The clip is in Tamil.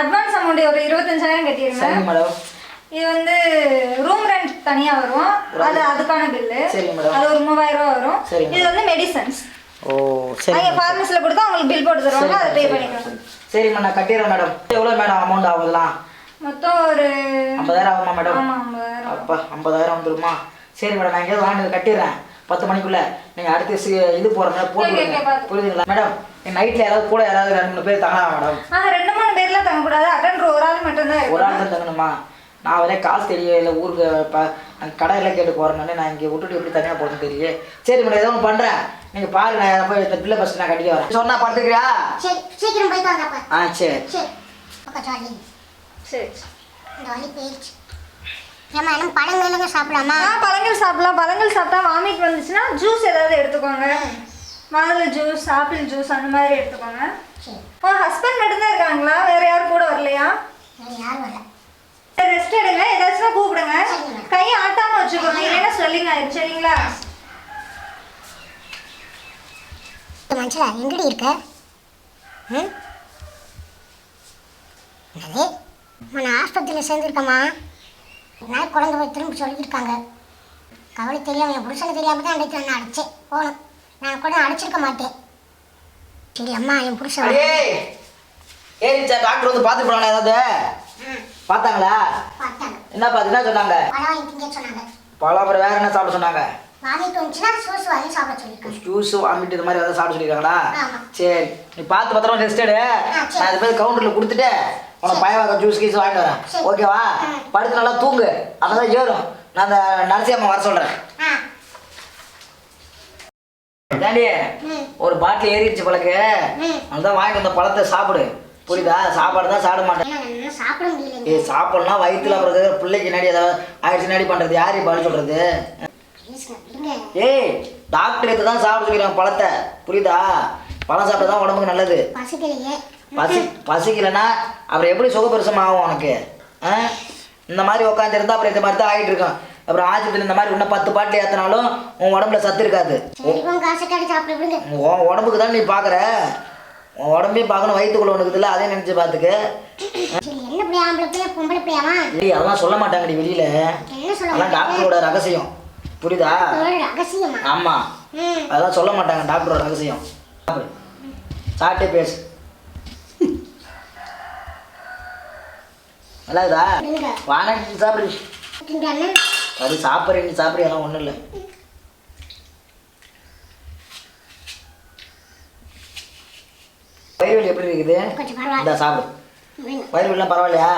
அட்வான்ஸ் அமௌண்ட் ஒரு இருபத்தஞ்சாயிரம் கட்டிடுங்க மேடம் இது வந்து ரூம் ரெண்ட் தனியா வரும். அது அதுக்கான பில்லு. அது ஒரு மூவாயிரம் ரூபா வரும். இது வந்து மெடிசன்ஸ் ஓ சரி அங்கே ஃபார்மஸில் கொடுத்தா உங்களுக்கு பில் போட்டு தருவாங்க. அதை பே பண்ணிக்கலாம். சரிம்மா நான் கட்டிடுறேன் மேடம் எவ்வளோ மேடம் அமௌண்ட் ஆகுதுலாம்? மொத்தம் ஒரு ஐம்பதாயிரம் ஆகுமா மேடம் அப்பா ஐம்பதாயிரம் வந்துருமா? சரி மேடம் நான் எங்கேயாவது வாங்கி கட்டிடுறேன். பத்து மணிக்குள்ள. நீங்கள் அடுத்து இது ஓகே, ஓகே, போட்டு. புரியுதுங்களா? மேடம் நைட்டில் யாராவது கூட யாராவது ரெண்டு மூணு பேர் தங்கலாம் மேடம் ஆ ரெண்டு மூணு பேர்லாம் தங்கக்கூடாது அட்டன் ஒரு ஆள் மட்டும்தான் ஒரு ஆள் தான் தங்கணுமா நான் வரே காசு தெரியல இல்லை ஊருக்கு இப்போ கடையில் கேட்டு போகிறேன்னு நான் இங்கே விட்டுட்டு எப்படி தனியாக போகணும்னு தெரியல சரி மேடம் ஏதோ ஒன்று பண்ணுறேன் நீங்கள் பாருங்க நான் போய் இந்த பில்லை ஃபஸ்ட் நான் கட்டிக்க வரேன். சொன்னா பார்த்துக்கிறியா சரி சீக்கிரம் போயிட்டு வாங்கப்பா ஆ சரி. சரி. என்ன பழங்களுங்க சாப்பிடலாமா? பழங்கள் சாப்பிடலாம். பழங்கள் சாப்பிட்டா வாமிட் வந்துச்சுன்னா ஜூஸ் ஏதாவது எடுத்துக்கோங்க. மாதுளை ஜூஸ் ஆப்பிள் ஜூஸ் அந்த மாதிரி எடுத்துக்கோங்க. உங்க ஹஸ்பண்ட் மட்டும்தான் இருக்காங்களா வேற யாரும் கூட வரலையா வேறு யாரும் வரல ரெஸ்ட் எடுங்க. ஏதாச்சும் கூப்பிடுங்க. கையை ஆட்டாம வச்சுக்கோங்க இல்லைன்னா ஸ்வெல்லிங் ஆயிடும் சரிங்களா? மனுஷா எங்கடி இருக்க? ம் நான் ஆஸ்பத்திரியில் சேர்ந்துருக்கேம்மா. நாள் குழந்தை போய் திரும்ப சொல்லியிருக்காங்க. கவலை தெரியாம என் புருஷனை தெரியாம தான் அன்றைக்கு நான் அடித்தேன் போகணும். நான் கூட அடிச்சிருக்க மாட்டேன். சரி அம்மா என் புருஷன் டாக்டர் வந்து பார்த்து போனாங்க ஏதாவது? பார்த்தாங்களா? பார்த்தாங்க. என்ன பார்த்து என்ன சொன்னாங்க? பழம் அப்புறம் வேற என்ன சாப்பிட சொன்னாங்க? ஜூஸ் வாமிட் இது மாதிரி ஏதாவது சாப்பிட சொல்லியிருக்காங்களா. சரி. நீ பார்த்து பத்திரமா ரெஸ்ட் எடு. நான் இது போய் கவுண்டரில் கொடுத்துட்டு உனக்கு பயவாக ஜூஸ் கீஸ் வாங்கிட்டு வரேன். ஓகேவா. படுத்து நல்லா தூங்கு. அப்பதான் ஏறும். நான் அந்த நரசி அம்மா வர சொல்கிறேன் ஒரு பாட்டில் ஏறிடுச்சு பழக்கு அதுதான் வாங்கிட்டு வந்த பழத்தை சாப்பிடு. புரியுதா? சாப்பாடு தான் சாப்பிட மாட்டேன் சாப்பிட ஏய் சாப்பிடலாம் வயிற்றுல இருக்கிற பிள்ளைக்கு நடி ஏதாவது ஆயிடுச்சு நடி பண்ணுறது யார் இப்போ சொல்கிறது ஏய் டாக்டர் இதை தான் சாப்பிட சொல்லிக்கிறாங்க பழத்தை. புரியுதா? பழம் சாப்பிட்டா தான் உடம்புக்கு நல்லது. பசி பசிக்கலைன்னா அப்புறம் எப்படி சுகப்பிரசம் ஆகும் உனக்கு? இந்த மாதிரி உட்காந்துருந்தா அப்புறம் இந்த மாதிரி தான் ஆகிட்டு இருக்கும். அப்புறம் ஆஸ்பத்திரி இந்த மாதிரி இன்னும் பத்து பாட்டில் ஏற்றினாலும் உன் உடம்புல சத்து இருக்காது. உன் உடம்புக்கு தான் நீ பார்க்குற உன் உடம்பையும் பார்க்கணும் வயிற்றுக்குள்ள உனக்கு இல்லை அதையும் நினச்சி பார்த்துக்க என்ன பிள்ளையா ஆம்பளை பிள்ளையா பொம்பளை பிள்ளையாமா ஏய் அதெல்லாம் சொல்ல மாட்டாங்கடி வெளியில். என்ன சொல்ல அதெல்லாம் டாக்டரோட ரகசியம். புரியுதா? மாட்டேன் ரகசியமா? ஆமாம் ம். அதெல்லாம் சொல்ல மாட்டாங்க டாக்டரோட ரகசியம். சாப்பிடு. சாப்பிட்டே பேசு. நல்லா இருக்குதா விடுங்க வாங்க சாப்பிடு. அது சாப்பிட்ற நீ சாப்பிடு அதெல்லாம் ஒன்றும் இல்லை. வயிறு எப்படி இருக்குது? இந்த சாப்பிடு. வயிறு வலிலாம் பரவாயில்லையா.